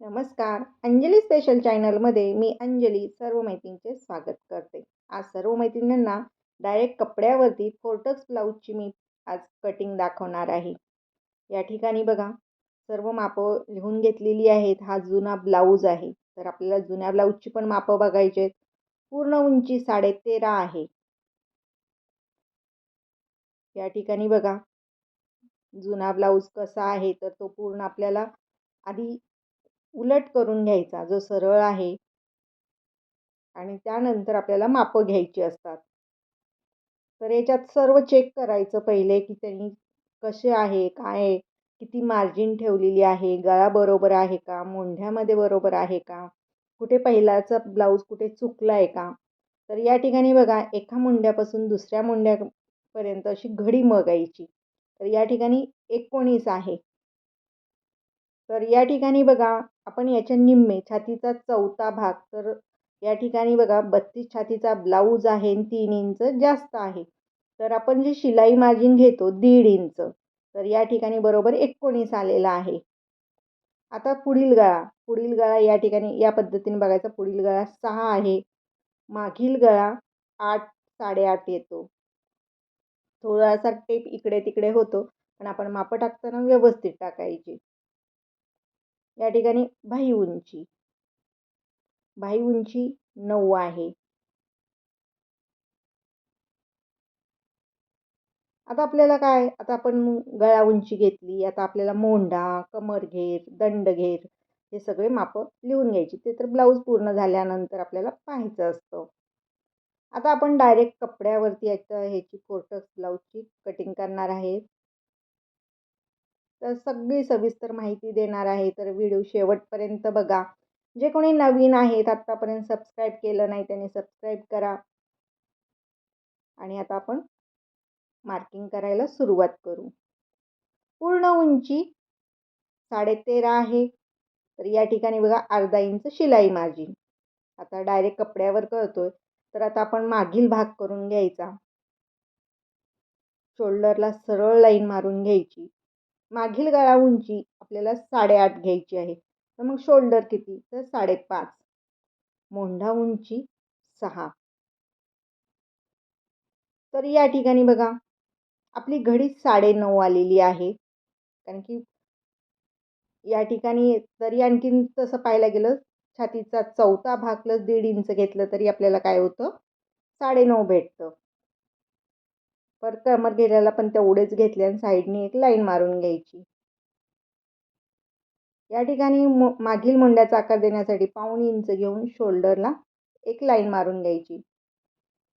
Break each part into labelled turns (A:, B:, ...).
A: नमस्कार. अंजली स्पेशल चॅनलमध्ये मी अंजली सर्व मैत्रिणींचे स्वागत करते. आज सर्व मैत्रिणींना डायरेक्ट कपड्यावरती फोर्टक्स ब्लाऊजची मी आज कटिंग दाखवणार आहे. या ठिकाणी बघा सर्व मापं लिहून घेतलेली आहेत. हा जुना ब्लाऊज आहे. तर आपल्याला जुन्या ब्लाऊजची पण मापं बघायचे आहेत. पूर्ण उंची साडेतेरा आहे. या ठिकाणी बघा जुना ब्लाऊज कसा आहे तर तो पूर्ण आपल्याला आधी उलट करून घ्यायचा जो सरळ आहे. आणि त्यानंतर आपल्याला मापं घ्यायची असतात. तर याच्यात सर्व चेक करायचं पहिले की त्यांनी कसे आहे काय आहे किती मार्जिन ठेवलेली आहे गळा बरोबर आहे का मोंढ्यामध्ये बरोबर आहे का कुठे पहिलाचा ब्लाऊज कुठे चुकला आहे का? तर या ठिकाणी बघा एका मुंड्यापासून दुसऱ्या मुंड्यापर्यंत अशी घडी मगायची. तर या ठिकाणी एकोणीस आहे. तर या ठिकाणी बघा आपण याच्या निम्मे छातीचा चौथा भाग तर या ठिकाणी बघा बत्तीस छातीचा ब्लाऊज आहे तीन इंच जास्त आहे. तर आपण जे शिलाई मार्जिन घेतो दीड इंच तर या ठिकाणी बरोबर एकोणीस आलेला आहे. आता पुढील गळा पुढील गळा या ठिकाणी या पद्धतीने बघायचा पुढील गळा सहा आहे. मागील गळा आठ साडेआठ येतो. थोडासा टेप इकडे तिकडे होतो पण आपण मापं टाकताना व्यवस्थित टाकायची. या ठिकाणी भाई उंची. भाई उंची नऊ आहे. आता आपल्याला काय? आता आपण गळा उंची घेतली आता आपल्याला मोंढा कमरघेर दंडघेर हे सगळे मापं लिहून घ्यायची. ते तर ब्लाऊज पूर्ण झाल्यानंतर आपल्याला पाहायचं असतं. आता आपण डायरेक्ट कपड्यावरती याचं ह्याची फोर्टक्स ब्लाऊजची कटिंग करणार आहे. तर सगळी सविस्तर माहिती देणार आहे. तर व्हिडिओ शेवटपर्यंत बघा. जे कोणी नवीन आहेत आत्तापर्यंत सबस्क्राईब केलं नाही त्यांनी सबस्क्राईब करा. आणि आता आपण मार्किंग करायला सुरुवात करू. पूर्ण उंची साडेतेरा आहे. तर या ठिकाणी बघा अर्धा इंच शिलाई मार्जिन. आता डायरेक्ट कपड्यावर करतोय तर आता आपण मागील भाग करून घ्यायचा. शोल्डरला सरळ लाईन मारून घ्यायची. मागील गळा उंची आपल्याला साडेआठ घ्यायची आहे. तर मग शोल्डर किती? तर साडेपाच. मोंढा उंची सहा. तर या ठिकाणी बघा आपली घडी साडेनऊ आलेली आहे. कारण की या ठिकाणी तरी आणखीन तसं पाहायला गेलं छातीचा चौथा भाग प्लस दीड इंच घेतलं तरी आपल्याला काय होतं? साडेनऊ भेटतं. परत कमर घेऱ्याला पण तेवढेच घेतले आणि साईडने एक लाईन मारून घ्यायची. या ठिकाणी मो मागील मुंड्याचा आकार देण्यासाठी पाऊण इंच घेऊन शोल्डरला एक लाईन मारून घ्यायची.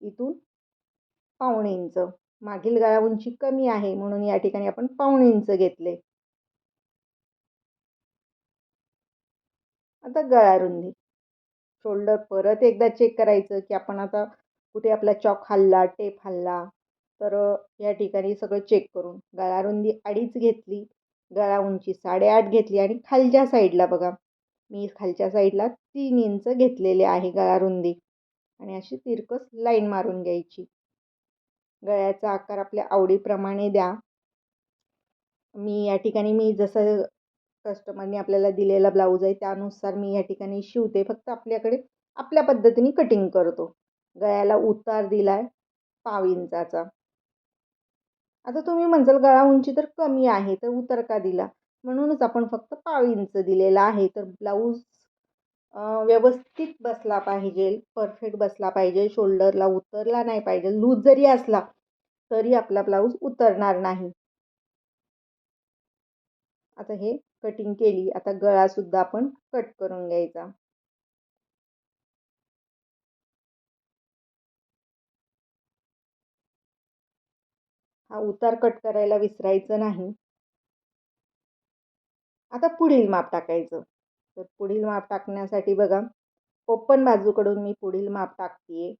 A: इथून पाऊण इंच. मागील गळा उंची कमी आहे म्हणून या ठिकाणी आपण पाऊण इंच घेतले. आता गळा रुंदी शोल्डर परत एकदा चेक करायचं की आपण आता कुठे आपला चॉक हल्ला टेप हल्ला तर या ठिकाणी सगळं चेक करून गळा रुंदी अडीच घेतली गळा उंची साडेआठ घेतली आणि खालच्या साईडला बघा मी खालच्या साईडला तीन इंच घेतलेले आहे गळा रुंदी आणि अशी तिरकस लाईन मारून घ्यायची. गळ्याचा आकार आपल्या आवडीप्रमाणे द्या. मी या ठिकाणी मी जसं कस्टमरने आपल्याला दिलेला ब्लाऊज आहे त्यानुसार मी या ठिकाणी शिवते. फक्त आपल्याकडे आपल्या पद्धतीने कटिंग करतो. गळ्याला उतार दिला आहे पाव इंचाचा. आता तुम्ही म्हणसाल गळा उंची तर कमी आहे तर उतर का दिला? म्हणूनच आपण फक्त पाव इंच दिलेला आहे तर ब्लाऊज व्यवस्थित बसला पाहिजे परफेक्ट बसला पाहिजे शोल्डरला उतरला नाही पाहिजे लूज जरी असला तरी आपला ब्लाऊज उतरणार नाही. आता हे कटिंग केली आता गळासुद्धा आपण कट करून घ्यायचा. हा उतार कट करायला विसरायचं नाही. आता पुढील माप टाकायचं. तर पुढील माप टाकण्यासाठी बघा ओपन बाजूकडून मी पुढील माप टाकते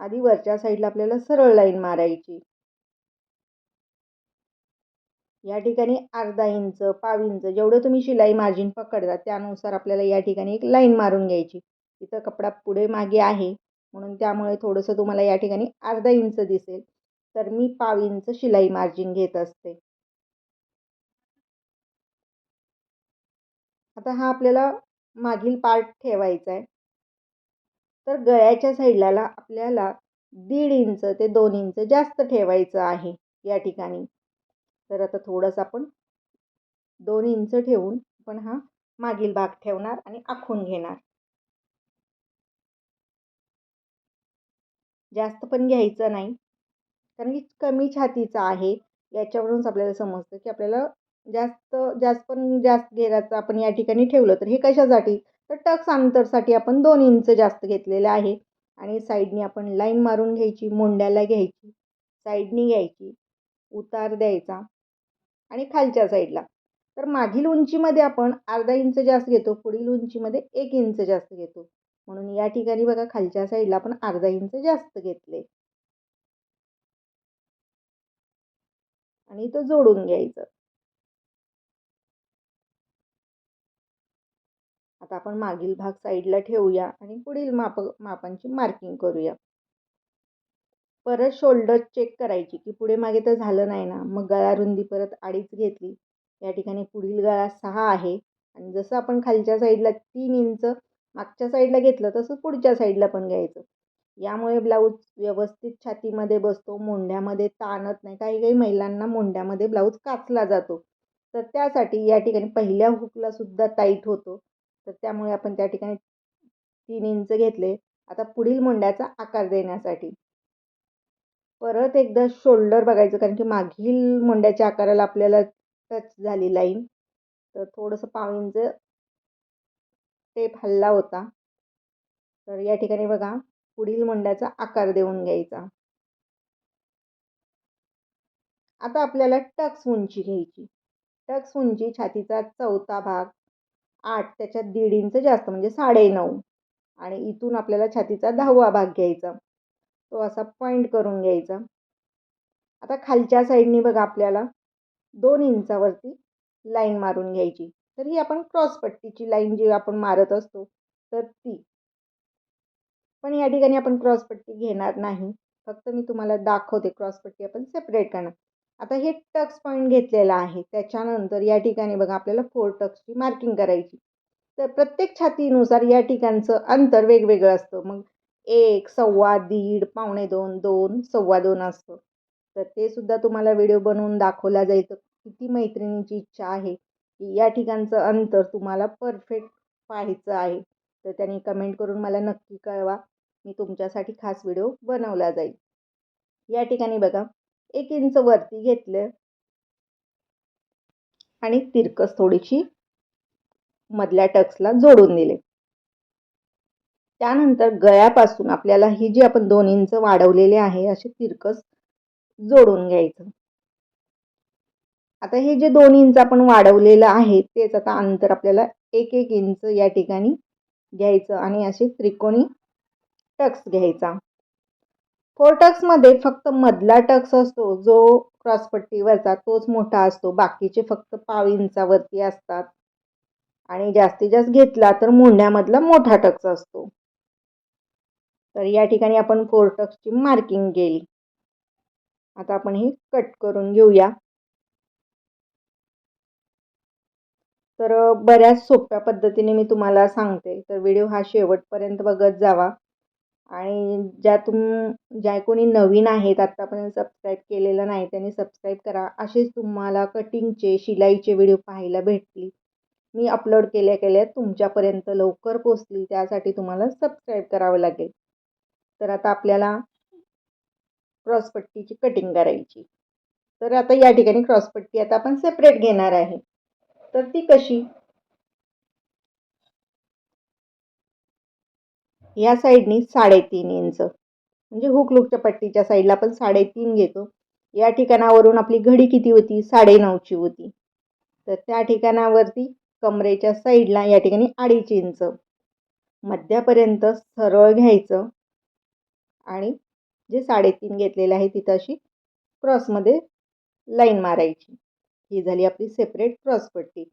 A: आधी वरच्या साईडला आपल्याला सरळ लाईन मारायची. या ठिकाणी अर्धा इंच पाव इंच जेवढं तुम्ही शिलाई मार्जिन पकडता त्यानुसार आपल्याला या ठिकाणी एक लाईन मारून घ्यायची. इथं कपडा पुढे मागे आहे. म्हणून त्यामुळे थोडंसं तुम्हाला या ठिकाणी अर्धा इंच दिसेल. तर मी पाव इंच शिलाई मार्जिन घेत असते. आता हा आपल्याला मागील पार्ट ठेवायचा आहे. तर गळ्याच्या साईडला आपल्याला दीड इंच ते दोन इंच जास्त ठेवायचं आहे या ठिकाणी. तर आता थोडंसं आपण दोन इंच ठेवून पण हा मागील भाग ठेवणार आणि आखून घेणार. जास्त पण घ्यायचं नाही. कारण की कमी छातीचा आहे. याच्यावरूनच आपल्याला समजतं की आपल्याला जास्त जास्त पण जास्त घेराचं आपण या ठिकाणी ठेवलं तर हे कशासाठी? तर टक्स अंतरसाठी आपण दोन इंच जास्त घेतलेलं आहे. आणि साईडनी आपण लाईन मारून घ्यायची मोंड्याला घ्यायची साईडनी घ्यायची उतार द्यायचा आणि खालच्या साईडला. तर मागील उंचीमध्ये आपण अर्धा इंच जास्त घेतो पुढील उंचीमध्ये एक इंच जास्त घेतो. म्हणून या ठिकाणी बघा खालच्या साईडला आपण अर्धा इंच जास्त घेतले. आणि तो जोडून घ्यायचं. आता आपण मागील भाग साईडला ठेवूया आणि पुढील माप मापांची मार्किंग करूया. परत शोल्डर चेक करायची की पुढे मागे तर झालं नाही ना मग गळा रुंदी परत अडीच घेतली. या ठिकाणी पुढील गळा सहा आहे. आणि जसं आपण खालच्या साईडला तीन इंच मागच्या साईडला घेतलं तसं पुढच्या साईडला पण घ्यायचं. यामुळे ब्लाऊज व्यवस्थित छातीमध्ये बसतो मोंढ्यामध्ये ताणत नाही. काही काही महिलांना मोंढ्यामध्ये ब्लाऊज काचला जातो. तर त्यासाठी या ठिकाणी पहिल्या हुकला सुद्धा टाईट होतो. तर त्यामुळे आपण त्या ठिकाणी तीन इंच घेतले. आता पुढील मोंड्याचा आकार देण्यासाठी. परत एकदा शोल्डर बघायचं कारण की मागील मोंड्याच्या आकाराला आपल्याला टच झाली लाईन तर थोडंसं पाव इंच टेप हल्ला होता. तर या ठिकाणी बघा पुढील मुंड्याचा आकार देऊन घ्यायचा. आता आपल्याला टक्स उंची घ्यायची. टक्स उंची छातीचा चौथा भाग आठ त्याच्यात दीड इंच जास्त म्हणजे साडे नऊ. आणि इथून आपल्याला छातीचा दहावा भाग घ्यायचा. तो असा पॉईंट करून घ्यायचा. आता खालच्या साईडनी बघा आपल्याला दोन इंचावरती लाईन मारून घ्यायची. तर ही आपण क्रॉसपट्टीची लाईन जी आपण मारत असतो तर ती. पण या ठिकाणी आपण क्रॉसपट्टी घेणार नाही. फक्त मी तुम्हाला दाखवते क्रॉसपट्टी आपण सेपरेट करणार. आता हे टक्स पॉईंट घेतलेला आहे. त्याच्यानंतर या ठिकाणी बघा आपल्याला फोर टक्सची मार्किंग करायची. तर प्रत्येक छातीनुसार या ठिकाणचं अंतर वेगवेगळं असतं. मग एक सव्वा दीड पावणे दोन दोन सव्वा दोन असतं. तर ते सुद्धा तुम्हाला व्हिडिओ बनवून दाखवला जायचं. किती मैत्रिणींची इच्छा आहे. या ठिकाणचं अंतर तुम्हाला परफेक्ट पाहायचं आहे. तर त्यांनी कमेंट करून मला नक्की कळवा. मी तुमच्यासाठी खास व्हिडिओ बनवला जाईल. या ठिकाणी बघा एक इंच वरती घेतलं. आणि तिरकस थोडीशी मधल्या टक्सला जोडून दिले. त्यानंतर गळ्यापासून आपल्याला ही जी आपण दोन इंच वाढवलेले आहे असे तिरकस जोडून घ्यायचं. आता हे जे दोन इंच आपण वाढवलेलं आहे तेच आता अंतर आपल्याला एक एक इंच या ठिकाणी घ्यायचं आणि असे त्रिकोणी टक्स घ्यायचा. फोर टक्समध्ये फक्त मधला टक्स असतो जो क्रॉसपट्टीवरचा तोच मोठा असतो. बाकीचे फक्त पाव इंचावरती असतात. आणि जास्तीत जास्त घेतला तर मोंढ्यामधला मोठा टक्स असतो. तर या ठिकाणी आपण फोर टक्सची मार्किंग केली. आता आपण हे कट करून घेऊया. तर बऱ्याच सोप्या पद्धतीने मी तुम्हाला सांगते. तर व्हिडिओ हा शेवटपर्यंत बघत जावा. आणि ज्या तुम ज्या कोणी नवीन आहेत आत्तापर्यंत सबस्क्राईब केलेलं नाही त्यांनी सबस्क्राईब करा. असेच तुम्हाला कटिंगचे शिलाईचे व्हिडिओ पाहायला भेटतील. मी अपलोड केल्या केल्या तुमच्यापर्यंत लवकर पोचतील त्यासाठी तुम्हाला सबस्क्राईब करावं लागेल. तर आता आपल्याला क्रॉसपट्टीची कटिंग करायची. तर आता या ठिकाणी क्रॉसपट्टी आता आपण सेपरेट घेणार आहे. तर ती कशी? या साईडनी साडेतीन इंच. म्हणजे हुक लुकच्या पट्टीच्या साईडला आपण साडेतीन घेतो. या ठिकाणावरून आपली घडी किती होती? साडे नऊची होती. तर त्या ठिकाणावरती कमरेच्या साईडला या ठिकाणी अडीच इंच. मध्यापर्यंत सरळ घ्यायचं. आणि जे साडेतीन घेतलेलं आहे तिथं अशी क्रॉसमध्ये लाईन मारायची. ही झाली आपली सेपरेट क्रॉसपट्टी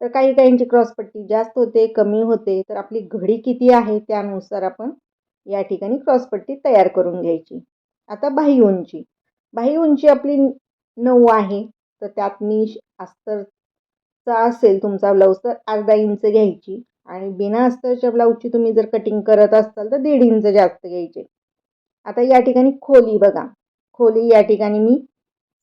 A: तर काही काहींची क्रॉसपट्टी जास्त होते कमी होते तर आपली घडी किती आहे त्यानुसार आपण या ठिकाणी क्रॉसपट्टी तयार करून घ्यायची. आता बाही उंची. बाही उंची आपली नऊ आहे तर त्यात मी अस्तरचा असेल तुमचा ब्लाऊज तर अर्धा इंच घ्यायची आणि बिना अस्तरच्या ब्लाऊजची तुम्ही जर कटिंग करत असाल तर दीड इंच जास्त घ्यायचे. आता या ठिकाणी खोली बघा. खोली या ठिकाणी मी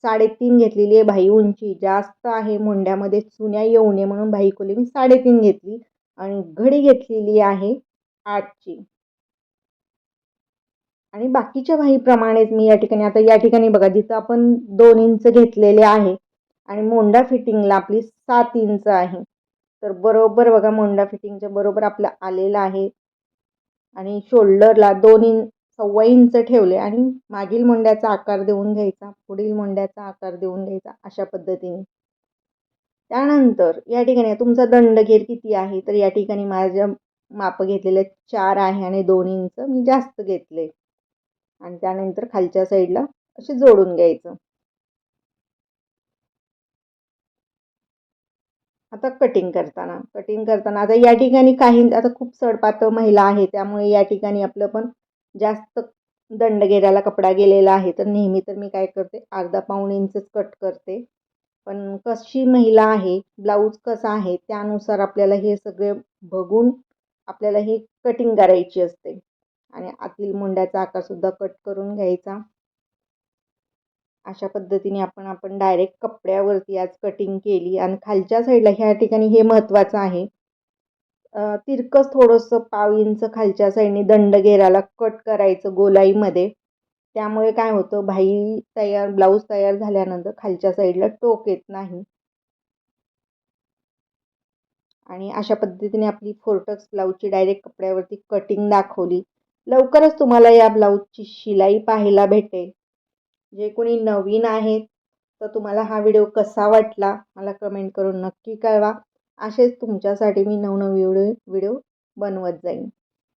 A: साडेतीन घेतलेली आहे भाई उंची. जास्त आहे मुंड्यामध्ये चुन्या येऊ नये म्हणून भाई खोली मी साडेतीन घेतली आणि घडी घेतलेली आहे आठची. आणि बाकीच्या भाईप्रमाणेच मी या ठिकाणी आता या ठिकाणी बघा जिथं आपण दोन इंच घेतलेले आहे आणि मोंडा फिटिंगला आपली सात इंच आहे. तर बरोबर बघा मोंडा फिटिंगच्या बरोबर आपलं आलेलं आहे. आणि शोल्डरला दोन इंच सव्वा इंच ठेवले आणि मागील मोंड्याचा आकार देऊन घ्यायचा पुढील मोंड्याचा आकार देऊन घ्यायचा अशा पद्धतीने. त्यानंतर या ठिकाणी तुमचा दंडगेर किती आहे? तर या ठिकाणी माझ्या माप घेतलेले चार आहे आणि दोन इंच मी जास्त घेतले. आणि त्यानंतर खालच्या साईडला असे जोडून घ्यायचं. आता कटिंग करताना कटिंग करताना आता या ठिकाणी काही आता खूप सडपातळ महिला आहे त्यामुळे या ठिकाणी आपलं पण जास्त दंडगेऱ्याला कपडा गेलेला आहे तर नेहमी तर मी काय करते अर्धा पाऊण इंचच कट करते. पण कशी महिला आहे ब्लाऊज कसा आहे त्यानुसार आपल्याला हे सगळे बघून आपल्याला ही कटिंग करायची असते. आणि आतील मुंड्याचा आकारसुद्धा कट करून घ्यायचा. अशा पद्धतीने आपण आपण डायरेक्ट कपड्यावरती आज कटिंग केली. आणि खालच्या साईडला ह्या ठिकाणी हे महत्त्वाचं आहे. तिरकस थोडंसं पाव इंच खालच्या साईडने दंडगेराला कट करायचं गोलाईमध्ये. त्यामुळे काय होतं भाई तयार ब्लाऊज तयार झाल्यानंतर खालच्या साईडला टोक येत नाही. आणि अशा पद्धतीने आपली फोर्टक्स ब्लाऊजची डायरेक्ट कपड्यावरती कटिंग दाखवली. लवकरच तुम्हाला या ब्लाऊजची शिलाई पाहायला भेटेल. जे कोणी नवीन आहेत तर तुम्हाला हा व्हिडिओ कसा वाटला मला कमेंट करून नक्की कळवा. असेच तुमच्यासाठी मी नवनवी व्हिडिओ व्हिडिओ बनवत जाईन.